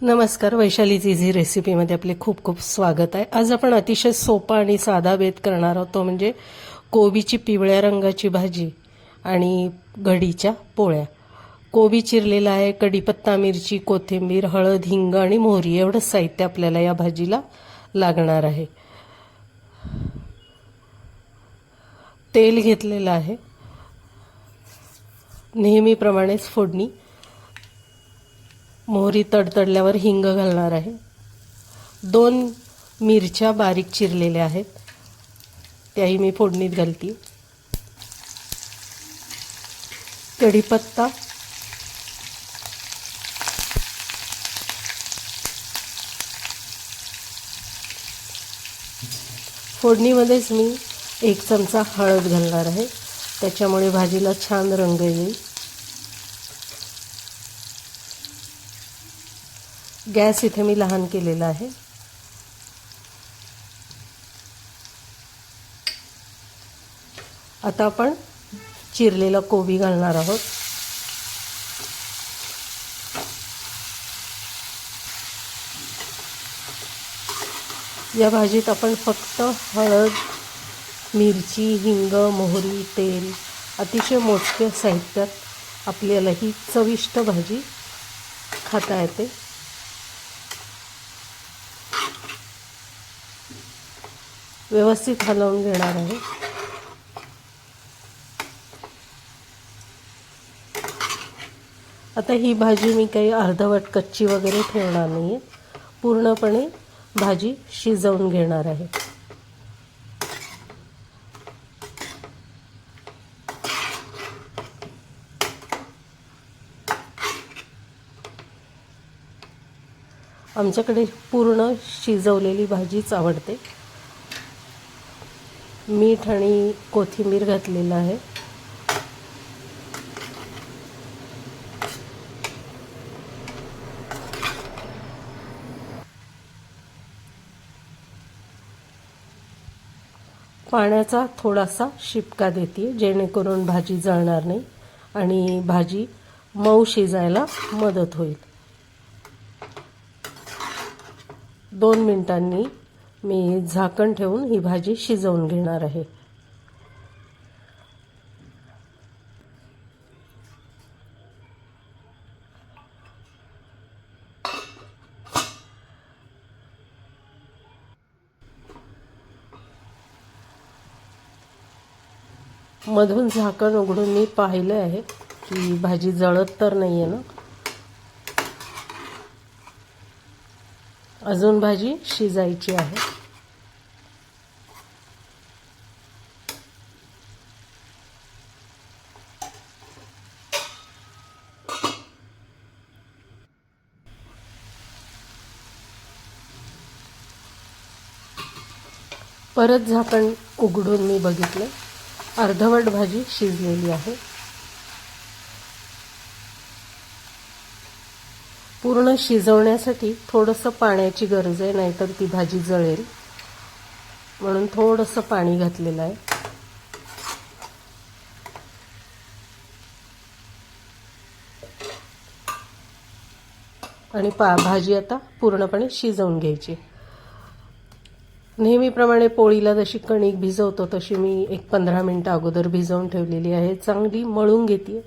नमस्कार वैशालीज इझी रेसिपीमध्ये आपले खूप खूप स्वागत आहे. आज आपण अतिशय सोपा आणि साधा बेत करणार आहोत तो म्हणजे कोबीची पिवळ्या रंगाची भाजी आणि घडीच्या पोळ्या. कोबी चिरलेला आहे कढीपत्ता मिरची कोथिंबीर हळद हिंग आणि मोहरी एवढं साहित्य आपल्याला या भाजीला लागणार आहे. तेल घेतलेलं आहे. नेहमीप्रमाणेच फोडणी मोहरी तडतडल्यावर हिंग घालणार आहे. दोन मिरच्या बारीक चिरलेल्या आहेत. त्याही मी फोडणीत घालते. कढीपत्ता. फोडणीमध्येच मी एक चमचा हळद घालणार आहे. त्याच्यामुळे भाजीला छान रंग येईल. गॅस इथे मी लहान केलेला आहे. आता आपण चिरलेला कोबी घालणार आहोत. या भाजीत आपण फक्त हळद मिरची हिंग मोहरी तेल अतिशय मोजक्या साहित्यात आपल्याला ही चविष्ट भाजी खाता येते. व्यवस्थित हलवून घेणार आहे. आता ही भाजी मी काही अर्धवट कच्ची वगैरे ठेवणार नाही आहे पूर्णपणे भाजी शिजवून घेणार आहे. आमच्याकडे पूर्ण शिजवलेली भाजीच आवडते. मीठ आणि कोथिंबीर घातलेलं आहे. पाण्याचा थोडासा शिपका देते जेणेकरून भाजी जळणार नाही आणि भाजी मऊ शिजायला मदत होईल. दोन मिनिटांनी मी झाकण ठेवून ही भाजी शिजवून घेणार आहे. मधून झाकण उघडून मी पाहिलं आहे की भाजी जळत तर नाही आहे ना? अजून भाजी शिजायची आहे. परत झाकण उघडून मी बघितलं. अर्धवट भाजी शिजलेली आहे. पूर्ण शिजवण्यासाठी थोडंसं पाण्याची गरज आहे नाहीतर ती भाजी जळेल. म्हणून थोडंसं पाणी घातलेलं आहे. आणि पा भाजी आता पूर्णपणे शिजवून घ्यायची. नेहमीप्रमाणे पोळीला जशी कणिक भिजवतो तशी मी एक पंधरा मिनटं अगोदर भिजवून ठेवलेली आहे. चांगली मळून घेते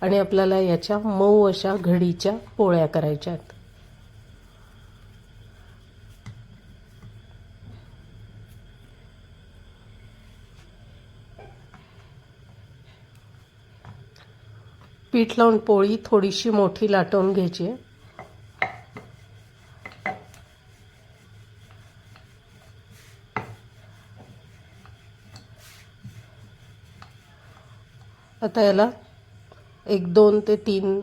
आणि आपल्याला याच्या मऊ अशा घडीच्या पोळ्या करायच्या आहेत. पीठ लावून पोळी थोडीशी मोठी लाटवून घ्यायची आहे. आता याला एक दोन ते तीन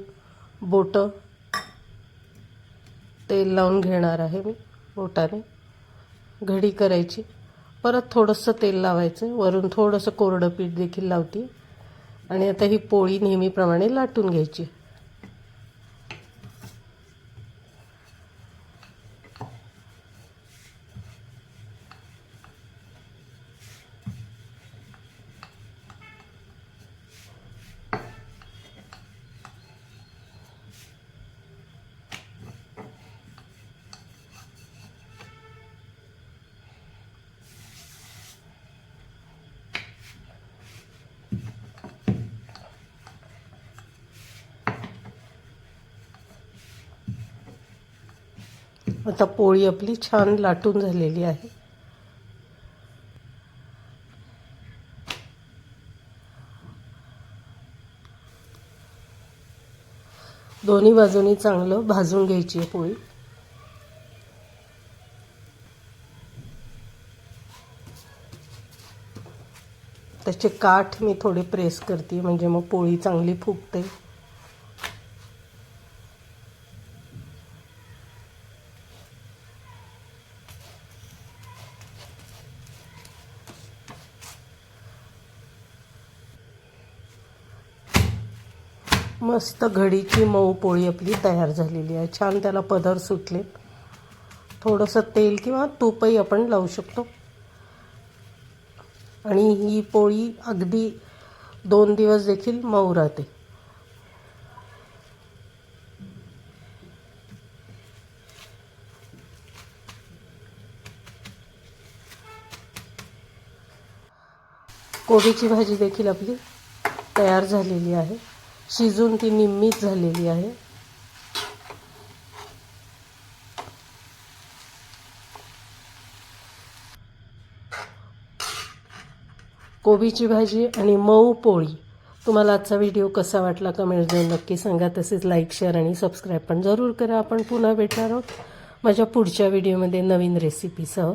बोटं तेल लावून घेणार आहे मी बोटाने. घडी करायची. परत थोडंसं तेल लावायचं. वरून थोडंसं कोरडं पीठ देखील लावते. आणि आता ही पोळी नेहमीप्रमाणे लाटून घ्यायची. आता पोळी आपली छान लाटून झालेली आहे. दोन्ही बाजूनी चांगलं भाजून घ्यायची आहे पोळी. त्याचे काठ मी थोडे प्रेस करते म्हणजे मग पोळी चांगली फुगते. मस्त घडीची मऊ पोळी आपली तयार झालेली आहे. छान त्याला पदर सुटले. थोडंसं तेल किंवा तूपही आपण लावू शकतो. आणि ही पोळी अगदी दोन दिवस देखील मऊ राहते. कोबीची भाजी देखील आपली तयार झालेली आहे. शिजून ती निम्मीच झालेली आहे. कोबीची भाजी आणि मऊ पोळी. तुम्हाला आजचा व्हिडिओ कसा वाटला कमेंट देऊन नक्की सांगा. तसेच लाईक शेअर आणि सबस्क्राईब पण जरूर करा. आपण पुन्हा भेटणार आहोत माझ्या पुढच्या व्हिडिओमध्ये नवीन रेसिपीसह